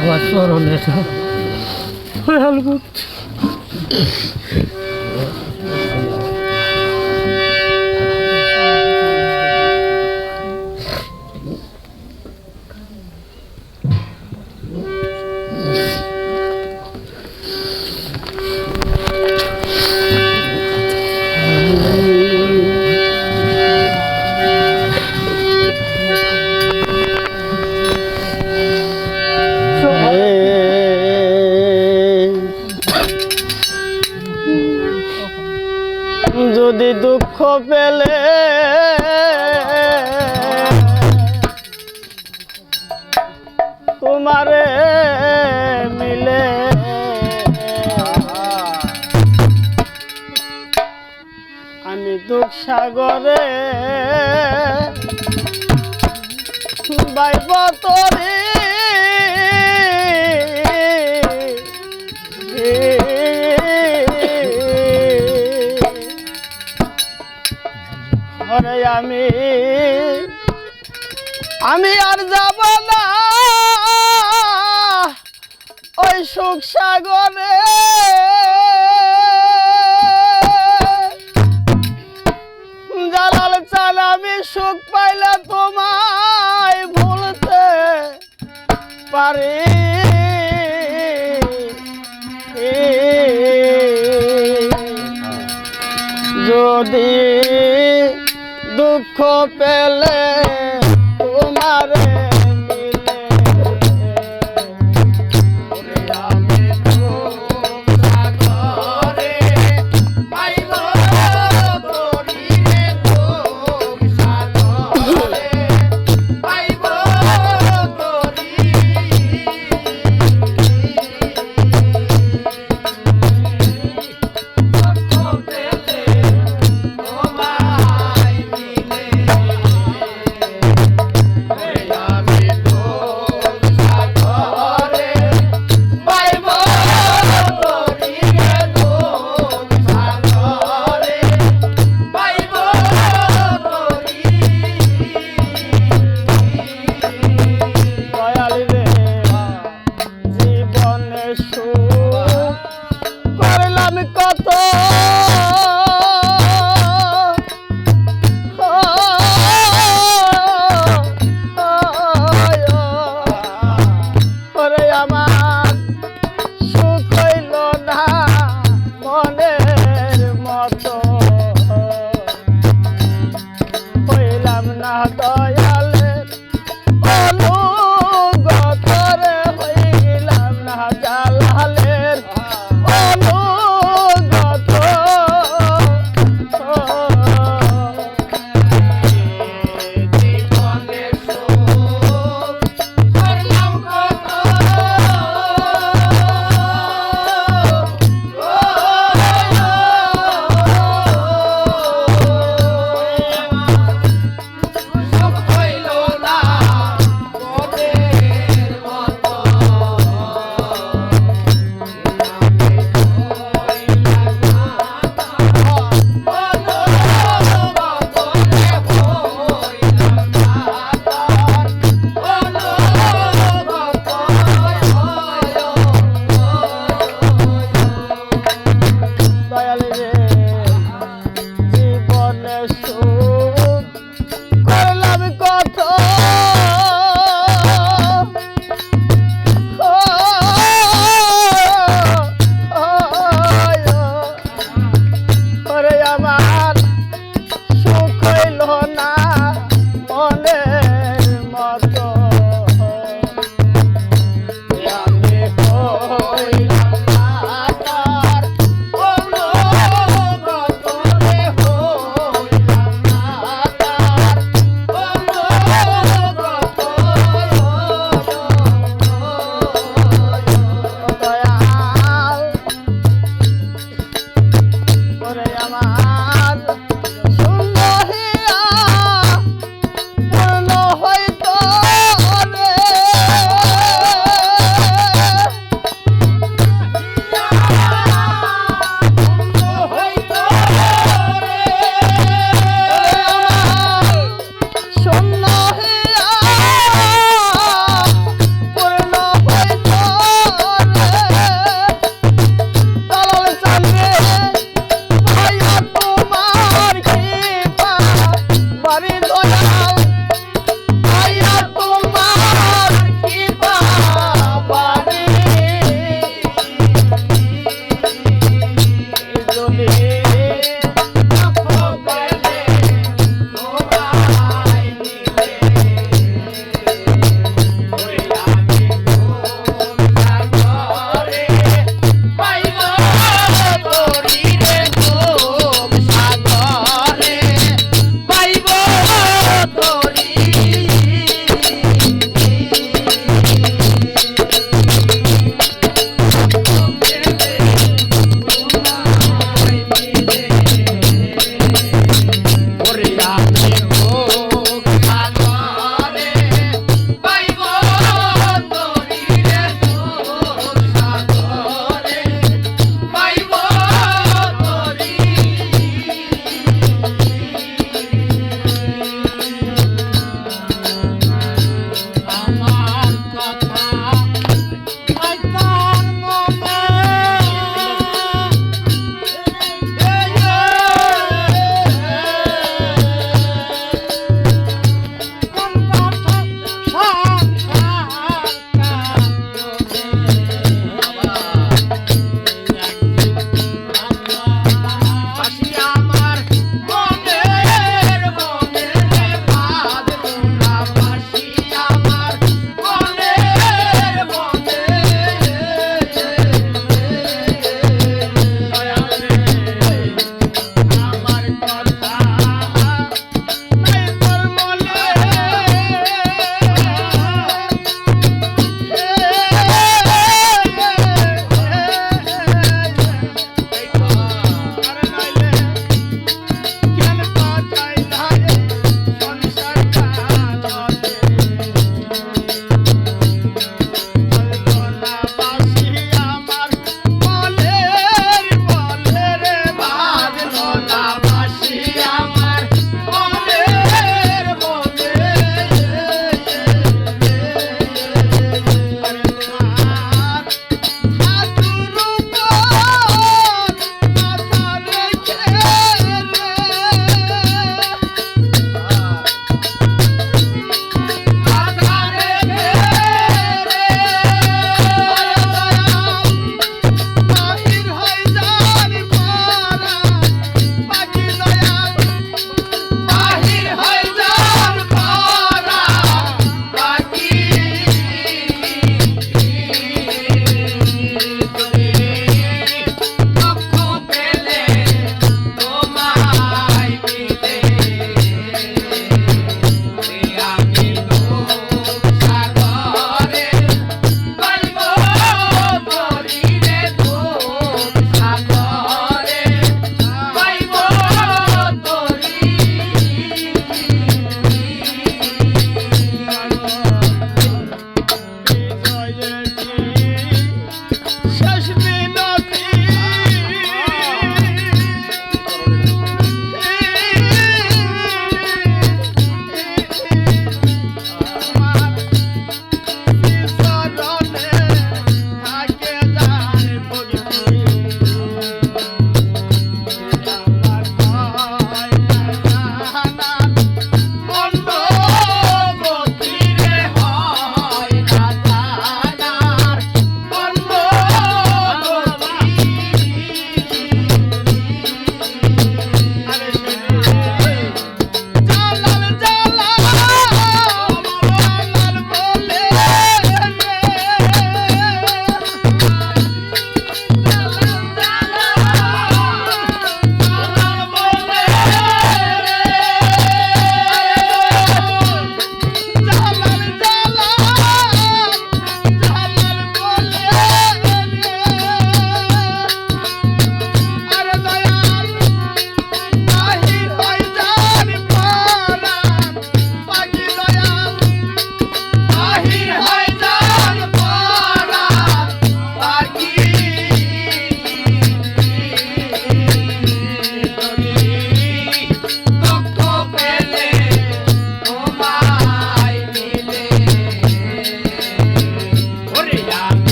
আমার স্মরণে হেলমেট যদি দুঃখ পেলে। তোমারে মিলে। আমি দুঃখ সাগরে বাইব তরে। আমি। আমি আর যাব না। ওই সুখ সাগরে। জালাল চাল আমি সুখ পাইলে তোমায় ভুলতে পারি। যদি দুঃখ পেলে